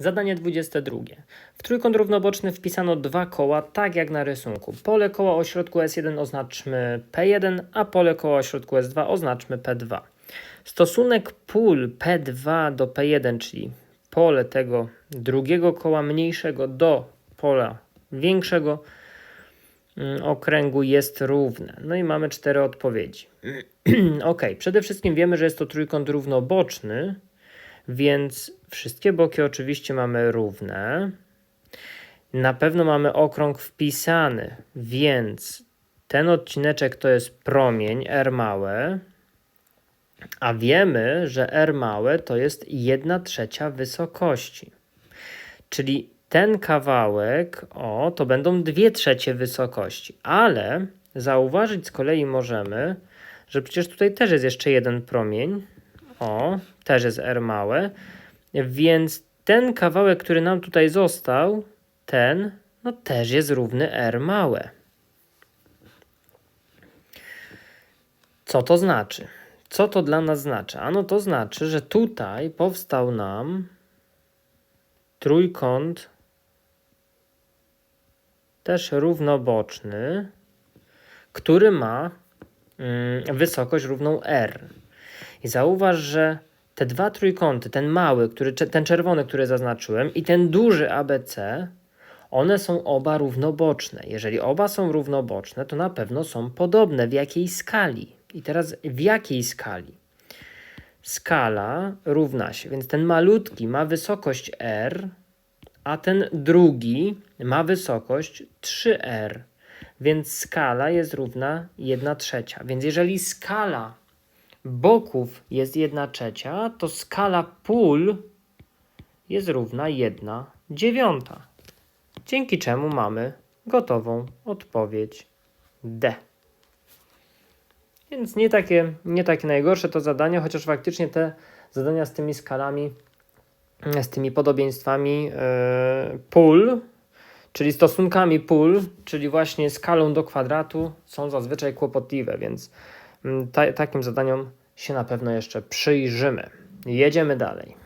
Zadanie 22. W trójkąt równoboczny wpisano dwa koła, tak jak na rysunku. Pole koła o środku S1 oznaczmy P1, a pole koła o środku S2 oznaczmy P2. Stosunek pól P2 do P1, czyli pole tego drugiego koła mniejszego do pola większego mm, okręgu jest równe. No i mamy cztery odpowiedzi. ok, przede wszystkim wiemy, że jest to trójkąt równoboczny, więc wszystkie boki oczywiście mamy równe. Na pewno mamy okrąg wpisany, więc ten odcineczek to jest promień R małe, a wiemy, że R małe to jest 1 trzecia wysokości. Czyli ten kawałek, o, to będą 2 trzecie wysokości, ale zauważyć z kolei możemy, że przecież tutaj też jest jeszcze jeden promień, o, też jest R małe, więc ten kawałek, który nam tutaj został, ten, no też jest równy R małe. Co to znaczy? Co to dla nas znaczy? Ano to znaczy, że tutaj powstał nam trójkąt też równoboczny, który ma mm, wysokość równą r. I zauważ, że te dwa trójkąty, ten mały, który, ten czerwony, który zaznaczyłem i ten duży ABC, one są oba równoboczne. Jeżeli oba są równoboczne, to na pewno są podobne. W jakiej skali? I teraz w jakiej skali? Skala równa się, więc ten malutki ma wysokość r, a ten drugi ma wysokość 3r, więc skala jest równa 1 trzecia. Więc jeżeli skala boków jest 1 trzecia, to skala pól jest równa 1 dziewiąta. Dzięki czemu mamy gotową odpowiedź D. Więc nie takie, nie takie najgorsze to zadanie, chociaż faktycznie te zadania z tymi skalami, z tymi podobieństwami yy, pól, czyli stosunkami pól, czyli właśnie skalą do kwadratu, są zazwyczaj kłopotliwe, więc ta, takim zadaniom się na pewno jeszcze przyjrzymy. Jedziemy dalej.